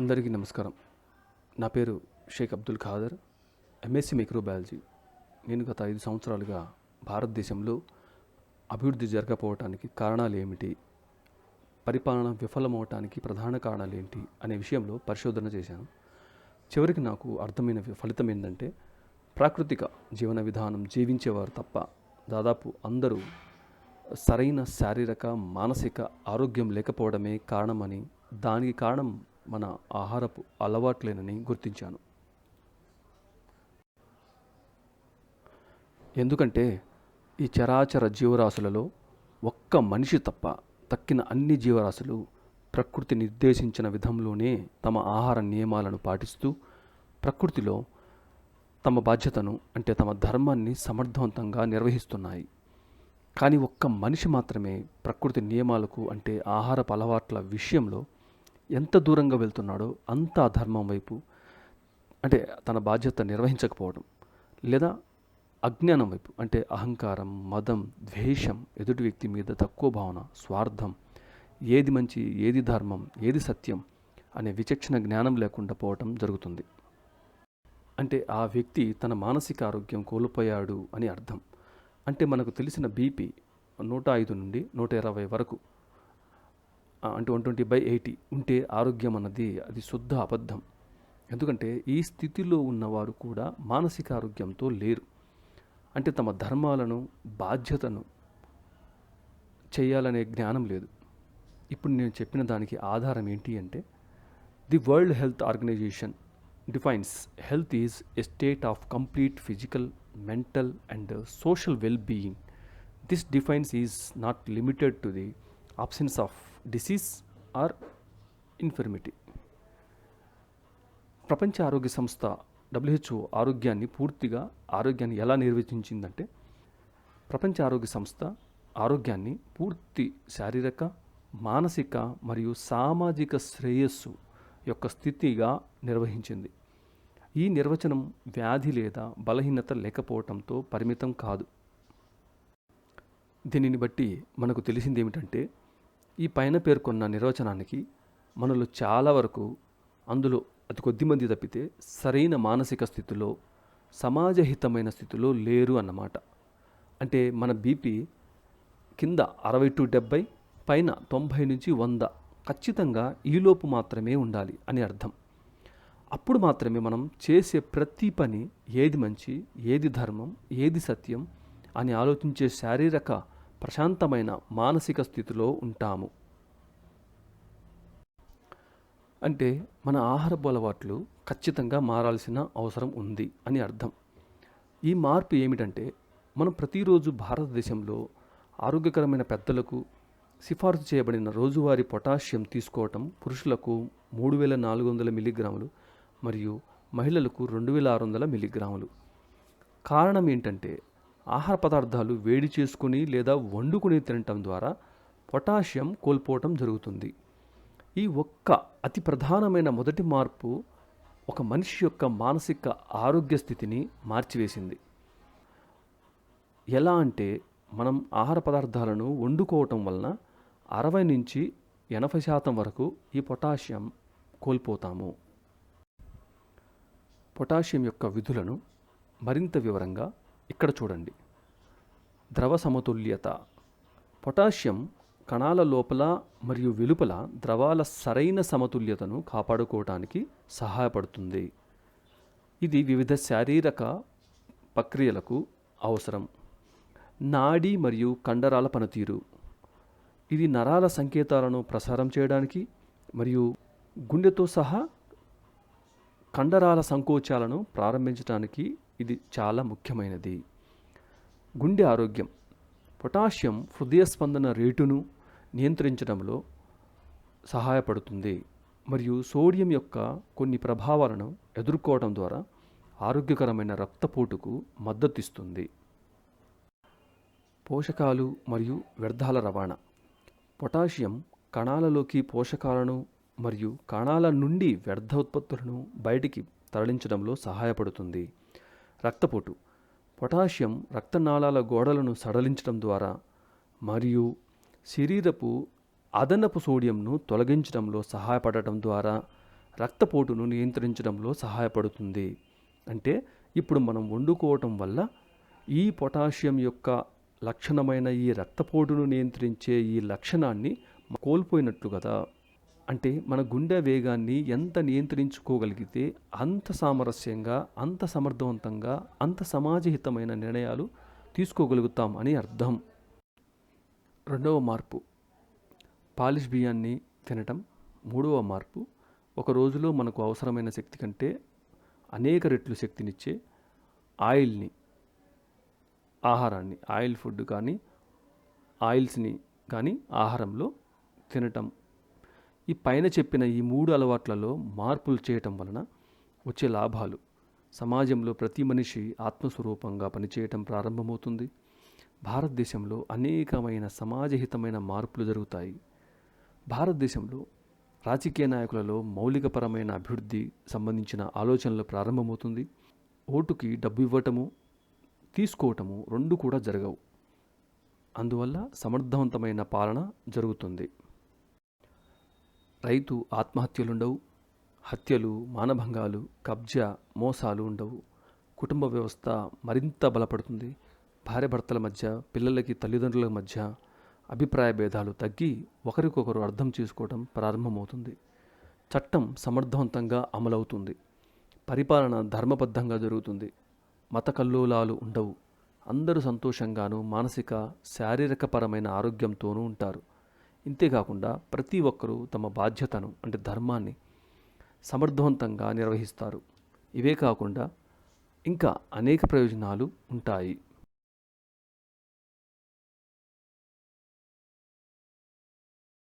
అందరికీ నమస్కారం. నా పేరు షేక్ అబ్దుల్ ఖాదర్ ఎంఎస్సి మైక్రోబయాలజీ నేను గత ఐదు సంవత్సరాలుగా భారతదేశంలో అభివృద్ధి జరగకపోవటానికి కారణాలు ఏమిటి పరిపాలన విఫలమవటానికి ప్రధాన కారణాలు ఏంటి అనే విషయంలో పరిశోధన చేశాను. చివరికి నాకు అర్థమైన ఫలితం ఏంటంటే ప్రాకృతిక జీవన విధానం జీవించేవారు తప్ప దాదాపు అందరూ సరైన శారీరక మానసిక ఆరోగ్యం లేకపోవడమే కారణమని దానికి కారణం మన ఆహారపు అలవాట్లేనని గుర్తించాను. ఎందుకంటే ఈ చరాచర జీవరాశులలో ఒక్క మనిషి తప్ప తక్కిన అన్ని జీవరాశులు ప్రకృతి నిర్దేశించిన విధంలోనే తమ ఆహార నియమాలను పాటిస్తూ ప్రకృతిలో తమ బాధ్యతను అంటే తమ ధర్మాన్ని సమర్థవంతంగా నిర్వహిస్తున్నాయి. కానీ ఒక్క మనిషి మాత్రమే ప్రకృతి నియమాలకు అంటే ఆహారపు అలవాట్ల విషయంలో ఎంత దూరంగా వెళ్తున్నాడో అంత అధర్మం వైపు అంటే తన బాధ్యత నిర్వహించకపోవడం లేదా అజ్ఞానం వైపు అంటే అహంకారం మదం ద్వేషం ఎదుటి వ్యక్తి మీద తక్కువ భావన స్వార్థం ఏది మంచి ఏది ధర్మం ఏది సత్యం అనే విచక్షణ జ్ఞానం లేకుండా పోవటం జరుగుతుంది. అంటే ఆ వ్యక్తి తన మానసిక ఆరోగ్యం కోల్పోయాడు అని అర్థం. అంటే మనకు తెలిసిన బీపీ నూట ఐదు నుండి నూట ఇరవై వరకు అంటే వన్ ట్వంటీ బై ఎయిటీ ఉంటే ఆరోగ్యం అన్నది అది శుద్ధ అబద్ధం. ఎందుకంటే ఈ స్థితిలో ఉన్నవారు కూడా మానసిక ఆరోగ్యంతో లేరు. అంటే తమ ధర్మాలను బాధ్యతను చేయాలనే జ్ఞానం లేదు. ఇప్పుడు నేను చెప్పిన దానికి ఆధారం ఏంటి అంటే the World Health Organization defines health is a state of complete physical mental and social well being. This defines is not limited to the absence of disease or infirmity ప్రపంచ ఆరోగ్య సంస్థ డబ్ల్యూహెచ్ఓ ఆరోగ్యాన్ని పూర్తిగా ఆరోగ్యాన్ని ఎలా నిర్వచించిందంటే ప్రపంచ ఆరోగ్య సంస్థ ఆరోగ్యాన్ని పూర్తి శారీరక మానసిక మరియు సామాజిక శ్రేయస్సు యొక్క స్థితిగా నిర్వహించింది. ఈ నిర్వచనం వ్యాధి లేదా బలహీనత లేకపోవటంతో పరిమితం కాదు. దీనిని బట్టి మనకు తెలిసింది ఏమిటంటే ఈ పైన పేర్కొన్న నిర్వచనానికి మనలో చాలా వరకు అందులో అతి కొద్ది మంది తప్పితే సరైన మానసిక స్థితిలో సమాజహితమైన స్థితిలో లేరు అన్నమాట. అంటే మన బీపీ కింద అరవై టు డెబ్బై పైన తొంభై నుంచి వంద ఖచ్చితంగా ఈలోపు మాత్రమే ఉండాలి అని అర్థం. అప్పుడు మాత్రమే మనం చేసే ప్రతి పని ఏది మంచి ఏది ధర్మం ఏది సత్యం అని ఆలోచించే శారీరక ప్రశాంతమైన మానసిక స్థితిలో ఉంటాము. అంటే మన ఆహారపు అలవాట్లు ఖచ్చితంగా మారాల్సిన అవసరం ఉంది అని అర్థం. ఈ మార్పు ఏమిటంటే మనం ప్రతిరోజు భారతదేశంలో ఆరోగ్యకరమైన పెద్దలకు సిఫార్సు చేయబడిన రోజువారీ పొటాషియం తీసుకోవటం పురుషులకు మూడు వేల నాలుగు వందల మిల్లీగ్రాములు మరియు మహిళలకు రెండు వేల ఆరు వందల మిల్లీగ్రాములు. కారణం ఏంటంటే ఆహార పదార్థాలు వేడి చేసుకుని లేదా వండుకుని తినటం ద్వారా పొటాషియం కోల్పోవటం జరుగుతుంది. ఈ ఒక్క అతి ప్రధానమైన మొదటి మార్పు ఒక మనిషి యొక్క మానసిక ఆరోగ్య స్థితిని మార్చివేసింది. ఎలా అంటే మనం ఆహార పదార్థాలను వండుకోవటం వలన అరవై నుంచి ఎనభై శాతం వరకు ఈ పొటాషియం కోల్పోతాము. పొటాషియం యొక్క విధులను మరింత వివరంగా ఇక్కడ చూడండి. ద్రవ సమతుల్యత. పొటాషియం కణాల లోపల మరియు వెలుపల ద్రవాల సరైన సమతుల్యతను కాపాడుకోవటానికి సహాయపడుతుంది. ఇది వివిధ శారీరక ప్రక్రియలకు అవసరం. నాడీ మరియు కండరాల పనితీరు. ఇది నరాల సంకేతాలను ప్రసారం చేయడానికి మరియు గుండెతో సహా కండరాల సంకోచాలను ప్రారంభించడానికి ఇది చాలా ముఖ్యమైనది. గుండె ఆరోగ్యం. పొటాషియం హృదయ స్పందన రేటును నియంత్రించడంలో సహాయపడుతుంది. మరియు సోడియం యొక్క కొన్ని ప్రభావాలను ఎదుర్కోవడం ద్వారా ఆరోగ్యకరమైన రక్తపోటుకు మద్దతిస్తుంది. పోషకాలు మరియు వ్యర్థాల రవాణా. పొటాషియం కణాలలోకి పోషకాలను మరియు కణాల నుండి వ్యర్థ ఉత్పత్తులను బయటికి తరలించడంలో సహాయపడుతుంది. రక్తపోటు. పొటాషియం రక్తనాళాల గోడలను సడలించడం ద్వారా మరియు శరీరపు అదనపు సోడియంను తొలగించడంలో సహాయపడటం ద్వారా రక్తపోటును నియంత్రించడంలో సహాయపడుతుంది. అంటే ఇప్పుడు మనం వండుకోవటం వల్ల ఈ పొటాషియం యొక్క లక్షణమైన ఈ రక్తపోటును నియంత్రించే ఈ లక్షణాన్ని కోల్పోయినట్లు కదా. అంటే మన గుండె వేగాన్ని ఎంత నియంత్రించుకోగలిగితే అంత సామరస్యంగా అంత సమర్థవంతంగా అంత సమాజహితమైన నిర్ణయాలు తీసుకోగలుగుతాం అని అర్థం. రెండవ మార్పు. పాలిష్ బియ్యాన్ని తినటం. మూడవ మార్పు. ఒక రోజులో మనకు అవసరమైన శక్తి కంటే అనేక రెట్లు శక్తినిచ్చే ఆయిల్ని ఆహారాన్ని ఆయిల్ ఫుడ్ కానీ ఆయిల్స్ని కానీ ఆహారంలో తినటం. ఈ పైన చెప్పిన ఈ మూడు అలవాట్లలో మార్పులు చేయటం వలన వచ్చే లాభాలు. సమాజంలో ప్రతి మనిషి ఆత్మస్వరూపంగా పనిచేయటం ప్రారంభమవుతుంది. భారతదేశంలో అనేకమైన సమాజహితమైన మార్పులు జరుగుతాయి. భారతదేశంలో రాజకీయ నాయకులలో మౌలికపరమైన అభివృద్ధి సంబంధించిన ఆలోచనలు ప్రారంభమవుతుంది. ఓటుకి డబ్బు ఇవ్వటము తీసుకోవటము రెండు కూడా జరగవు. అందువల్ల సమర్థవంతమైన పాలన జరుగుతుంది. రైతు ఆత్మహత్యలుండవు. హత్యలు మానభంగాలు కబ్జా మోసాలు ఉండవు. కుటుంబ వ్యవస్థ మరింత బలపడుతుంది. భార్యభర్తల మధ్య పిల్లలకి తల్లిదండ్రుల మధ్య అభిప్రాయ భేదాలు తగ్గి ఒకరికొకరు అర్థం చేసుకోవడం ప్రారంభమవుతుంది. చట్టం సమర్థవంతంగా అమలవుతుంది. పరిపాలన ధర్మబద్ధంగా జరుగుతుంది. మత కల్లోలాలు ఉండవు. అందరూ సంతోషంగాను మానసిక శారీరకపరమైన ఆరోగ్యంతోనూ ఉంటారు. ఇంతేకాకుండా ప్రతి ఒక్కరూ తమ బాధ్యతను అంటే ధర్మాన్ని సమర్థవంతంగా నిర్వహిస్తారు. ఇవే కాకుండా ఇంకా అనేక ప్రయోజనాలు ఉంటాయి.